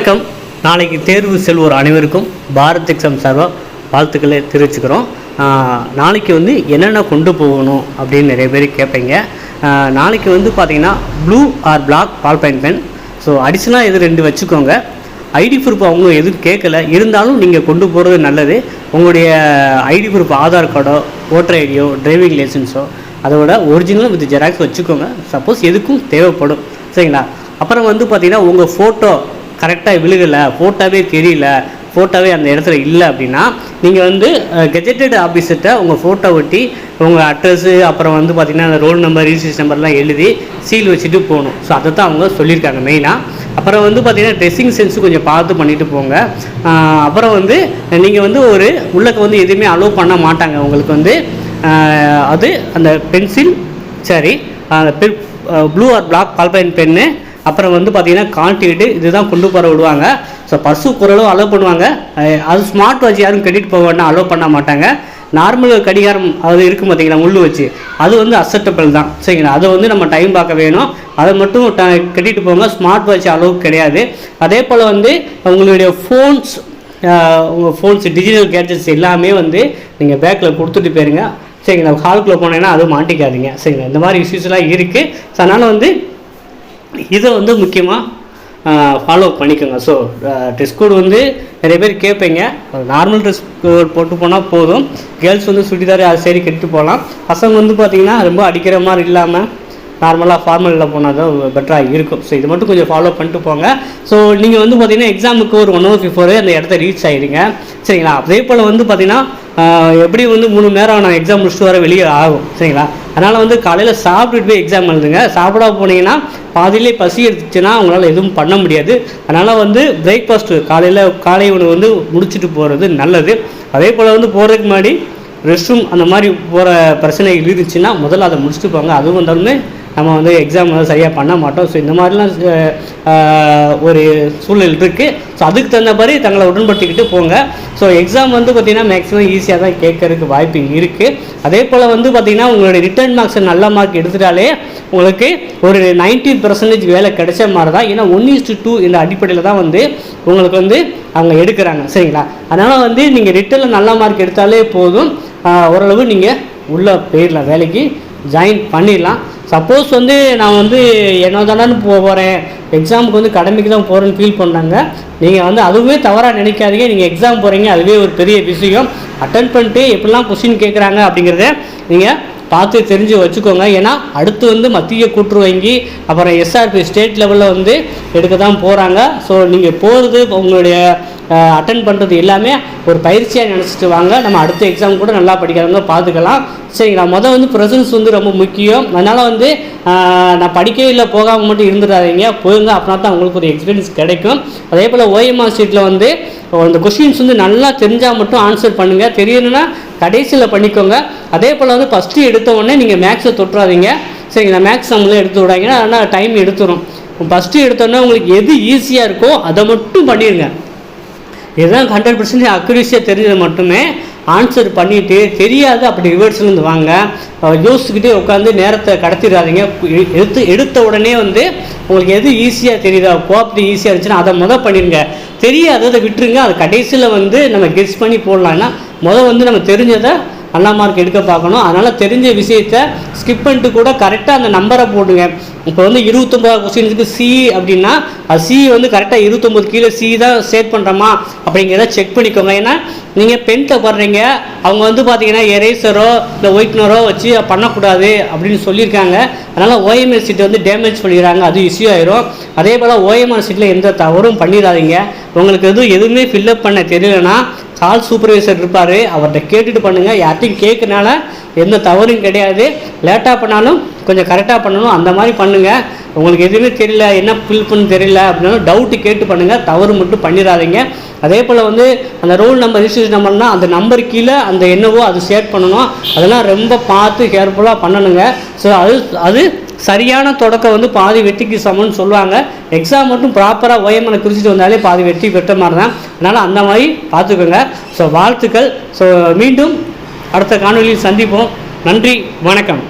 வணக்கம். நாளைக்கு தேர்வு செல்வோர் அனைவருக்கும் பாரத் எக்ஸாம் சார்பாக வாழ்த்துக்களை தெரிவிச்சுக்கிறோம். நாளைக்கு வந்து என்னென்ன கொண்டு போகணும் அப்படின்னு நிறைய பேர் கேட்பீங்க. நாளைக்கு வந்து பார்த்தீங்கன்னா blue or black ball point pen so அடிஷனாக இது ரெண்டு வச்சுக்கோங்க. ஐடி ப்ரூஃப் அவங்க எதுவும் கேட்கல. இருந்தாலும் நீங்கள் கொண்டு போகிறது நல்லது. உங்களுடைய ஐடி ப்ரூஃப் ஆதார் கார்டோ ஓட்டர் ஐடியோ டிரைவிங் லைசன்ஸோ அதோட ஒரிஜினல் வித் ஜெராக்ஸ் வச்சுக்கோங்க. சப்போஸ் எதுக்கும் தேவைப்படும். சரிங்களா? அப்புறம் வந்து பார்த்திங்கன்னா உங்கள் ஃபோட்டோ கரெக்டாக விழுகலை ஃபோட்டோவே தெரியல ஃபோட்டோவே அந்த இடத்துல இல்லை அப்படின்னா நீங்கள் வந்து கெஜெட்டட் ஆஃபீஸர்கிட்ட உங்கள் ஃபோட்டோ ஒட்டி உங்கள் அட்ரஸு அப்புறம் வந்து பார்த்தீங்கன்னா அந்த ரோல் நம்பர் ரிஜிஸ்ட்ரேஷன் நம்பர்லாம் எழுதி சீல் வச்சுட்டு போகணும். ஸோ அதை தான் அவங்க சொல்லியிருக்காங்க மெயினாக அப்புறம் வந்து பார்த்தீங்கன்னா ட்ரெஸ்ஸிங் சென்ஸ் கொஞ்சம் பார்த்து பண்ணிட்டு போங்க. அப்புறம் வந்து நீங்கள் வந்து ஒரு உள்ளக்கு வந்து எதுவுமே அலோவ் பண்ண மாட்டாங்க. உங்களுக்கு வந்து அது அந்த பென்சில் சரி அந்த blue or black ballpoint pen அப்புறம் வந்து பார்த்தீங்கன்னா கான்டினென்ட் இதுதான் கொண்டு போகிற விடுவாங்க. ஸோ பசு குரலும் அலோவ் பண்ணுவாங்க. அது ஸ்மார்ட் வாட்ச் யாரும் கட்டிட்டு போக வேண்டாம் அலோவ் பண்ண மாட்டாங்க. நார்மல் கடிகாரம் அது இருக்கும் பார்த்தீங்களா முள்ளு வச்சு. அது வந்து அக்செப்டபிள் தான். சரிங்களா? அதை வந்து நம்ம டைம் பார்க்க வேணும். அதை மட்டும் ட கட்டிட்டு போங்க. ஸ்மார்ட் வாட்ச் அளவு கிடையாது. அதே போல் வந்து உங்களுடைய ஃபோன்ஸ் உங்கள் ஃபோன்ஸ் டிஜிட்டல் கேட்ஜெட்ஸ் எல்லாமே வந்து நீங்கள் பேக்கில் கொடுத்துட்டு போயிருங்க. சரிங்களா? ஹால்குள்ளே போனீங்கன்னா அதுவும் மாட்டிக்காதீங்க. சரிங்களா? இந்த மாதிரி இஷ்யூஸ்லாம் இருக்குது ஸோ அதனால் வந்து இதை வந்து முக்கியமாக ஃபாலோ பண்ணிக்கோங்க. ஸோ ட்ரெஸ் கோட் வந்து நிறைய பேர் கேட்பீங்க நார்மல் ட்ரெஸ் கோட் போட்டு போனால் போதும். கேர்ள்ஸ் வந்து சுடிதார் அது சரி கெட்டு போகலாம். பசங்க வந்து பார்த்தீங்கன்னா ரொம்ப அடிக்கிற மாதிரி இல்லாமல் நார்மலாக ஃபார்மலில் போனால் தான் பெட்டராக இருக்கும். ஸோ இது மட்டும் கொஞ்சம் ஃபாலோ பண்ணிட்டு போங்க. ஸோ நீங்கள் வந்து பார்த்தீங்கன்னா எக்ஸாமுக்கு ஒரு ஒன் ஹவர் பிஃபோரே அந்த இடத்த ரீச் ஆகிடுங்க சரிங்களா? அதே போல் வந்து பார்த்தீங்கன்னா எப்படி வந்து மூணு மணி நேரம் நான் எக்ஸாம் முடிச்சுட்டு வர வெளியே ஆகும் சரிங்களா? அதனால் வந்து காலையில் சாப்பிட்டுட்டு போய் எக்ஸாம் எழுதுங்க. சாப்பிடாம போனீங்கன்னா பாதியிலே பசி எடுத்துச்சுன்னா அவங்களால எதுவும் பண்ண முடியாது. அதனால் வந்து பிரேக்ஃபாஸ்ட்டு காலையில் காலை உணவு வந்து முடிச்சுட்டு போகிறது நல்லது. அதே போல் வந்து போகிறதுக்கு முன்னாடி ரெஸ்ட் ரூம் அந்த மாதிரி போகிற பிரச்சனை இருந்துச்சுன்னா முதல்ல அதை முடிச்சுட்டு போங்க. அதுவும் வந்தாலுமே நம்ம வந்து எக்ஸாம் வந்து சரியாக பண்ண மாட்டோம். ஸோ இந்த மாதிரிலாம் ஒரு சூழல் இருக்குது ஸோ அதுக்கு தகுந்த மாதிரி தங்களை உடன்படுத்திக்கிட்டு போங்க. ஸோ எக்ஸாம் வந்து பார்த்திங்கன்னா மேக்ஸிமம் ஈஸியாக தான் கேட்கறதுக்கு வாய்ப்பு இருக்குது அதே போல் வந்து பார்த்திங்கன்னா உங்களுடைய ரிட்டர்ன் மார்க்ஸ் நல்ல மார்க் எடுத்துட்டாலே உங்களுக்கு ஒரு 90% பர்சன்டேஜ் வேலை கிடைச்ச மாதிரி தான். ஏன்னா ஒன் இஸ்டு டூ இந்த அடிப்படையில் தான் வந்து உங்களுக்கு வந்து அவங்க எடுக்கிறாங்க. சரிங்களா? அதனால் வந்து நீங்கள் ரிட்டனில் நல்ல மார்க் எடுத்தாலே போதும். ஓரளவு நீங்கள் உள்ளே போயிடலாம். வேலைக்கு ஜாயின் பண்ணிடலாம். சப்போஸ் வந்து நான் வந்து என்ன தானு போகிறேன் எக்ஸாமுக்கு வந்து கடமைக்கு தான் போகிறேன்னு ஃபீல் பண்ணாங்க நீங்கள் வந்து அதுவே தவறாக நினைக்காதீங்க. நீங்கள் எக்ஸாம் போகிறீங்க அதுவே ஒரு பெரிய விஷயம். அட்டன் பண்ணிட்டு எப்படிலாம் கொஸ்டின் கேட்குறாங்க அப்படிங்கிறத நீங்கள் பார்த்து தெரிஞ்சு வச்சுக்கோங்க. ஏன்னா அடுத்து வந்து மத்திய கூற்று வங்கி அப்புறம் எஸ்ஆர்பி ஸ்டேட் லெவலில் வந்து எடுக்க தான் போகிறாங்க ஸோ நீங்கள் போகிறது உங்களுடைய அட்டன் பண்ணுறது எல்லாமே ஒரு பயிற்சியாக நினச்சிட்டு வாங்க. நம்ம அடுத்த எக்ஸாம் கூட நல்லா படிக்கிறவங்க பார்த்துக்கலாம் சரிங்களா? மொதல் வந்து ப்ரெசன்ஸ் வந்து ரொம்ப முக்கியம். அதனால் வந்து நான் படிக்கவே இல்லை போகாமல் மட்டும் இருந்துடாதீங்க. போயுங்க அப்படின்னா தான் உங்களுக்கு ஒரு எக்ஸ்பீரியன்ஸ் கிடைக்கும். அதே போல் ஓஎம்ஆர் ஷீட்டில் வந்து அந்த கொஷின்ஸ் வந்து நல்லா தெரிஞ்சால் மட்டும் ஆன்சர் பண்ணுங்கள் தெரியணும்னா கடைசியில் பண்ணிக்கோங்க. அதே போல் வந்து ஃபஸ்ட்டு எடுத்த உடனே நீங்கள் மேக்ஸை தொட்டுறாதீங்க. சரிங்களா? மேக்ஸ் நம்மளும் எடுத்து விடாங்க ஆனால் டைம் எடுத்துரும். ஃபஸ்ட்டு எடுத்தோன்னே உங்களுக்கு எது ஈஸியாக இருக்கோ அதை மட்டும் பண்ணிடுங்க இதுதான் ஹண்ட்ரட் பர்சன்டேஜ் அக்யூரேசியாக தெரிஞ்சது மட்டுமே ஆன்சர் பண்ணிட்டு தெரியாது அப்படி ரிவர்ஸ்லேருந்து வாங்க. யோசிச்சுக்கிட்டே உட்காந்து நேரத்தை கடத்திடாதீங்க. எ- எடுத்து எடுத்த உடனே வந்து உங்களுக்கு எது ஈஸியாக தெரியுதா கோப்பது ஈஸியாக இருந்துச்சுன்னா அதை முத பண்ணிடுங்க. தெரியாததை விட்டுருங்க. அது கடைசியில் வந்து நம்ம கெஸ் பண்ணி போடலாம்னா முதல் வந்து நம்ம தெரிஞ்சதை நல்ல மார்க் எடுக்க பார்க்கணும். அதனால் தெரிஞ்ச விஷயத்த ஸ்கிப் பண்ணிட்டு கூட கரெக்டாக அந்த நம்பரை போடுங்க இப்போ வந்து இருபத்தொம்பது கொஸ்டின்ஸுக்கு சி அப்படின்னா அது சி வந்து கரெக்டாக இருபத்தொம்பது கீழே சி தான் சேட் பண்ணுறோமா அப்படிங்கிறத செக் பண்ணிக்கோங்க. ஏன்னா நீங்கள் பென்த்தில் படுறீங்க. அவங்க வந்து பார்த்தீங்கன்னா எரேசரோ இல்லை ஒயிட்னரோ வச்சு பண்ணக்கூடாது அப்படின்னு சொல்லியிருக்காங்க. அதனால் ஓஎம்எஸ் சீட்டை வந்து டேமேஜ் பண்ணிடுறாங்க. அது இஷ்யூ ஆயிரும். அதே போல் ஓஎம்ஆர் சீட்டில் எந்த தவறும் பண்ணிடாதீங்க. உங்களுக்கு எதுவும் எதுவுமே ஃபில்லப் பண்ண தெரியலனா கால் சூப்பர்வைசர் இருப்பார் அவர்கிட்ட கேட்டுட்டு பண்ணுங்கள் யார்ட்டையும் கேட்கனால எந்த தவறும் கிடையாது. லேட்டாக பண்ணாலும் கொஞ்சம் கரெக்டாக பண்ணணும். அந்த மாதிரி பண்ணுங்கள் உங்களுக்கு எதுவுமே தெரியல என்ன ஃபில் பண்ண தெரியல அப்படின்னாலும் டவுட்டு கேட்டு பண்ணுங்கள் தவறு மட்டும் பண்ணிடாதீங்க. அதே போல் வந்து அந்த ரோல் நம்பர் ரிஜிஸ்ட்ரேஷன் நம்பர்னா அந்த நம்பர் கீழே அந்த என்னவோ அது ஷேர் பண்ணணும். அதெல்லாம் ரொம்ப பார்த்து கேர்ஃபுல்லாக பண்ணணுங்க. ஸோ அது அது சரியான தொடக்கம் வந்து பாதி வெற்றிக்கு சமம்னு சொல்லுவாங்க. எக்ஸாம் மட்டும் ப்ராப்பராக ஓஎம்எனை குறிச்சிட்டு வந்தாலே பாதி வெற்றி பெற்ற மாதிரி தான் அதனால் அந்த மாதிரி பார்த்துக்கோங்க. ஸோ வாழ்த்துக்கள். ஸோ மீண்டும் அடுத்த காணொலியில் சந்திப்போம். நன்றி. வணக்கம்.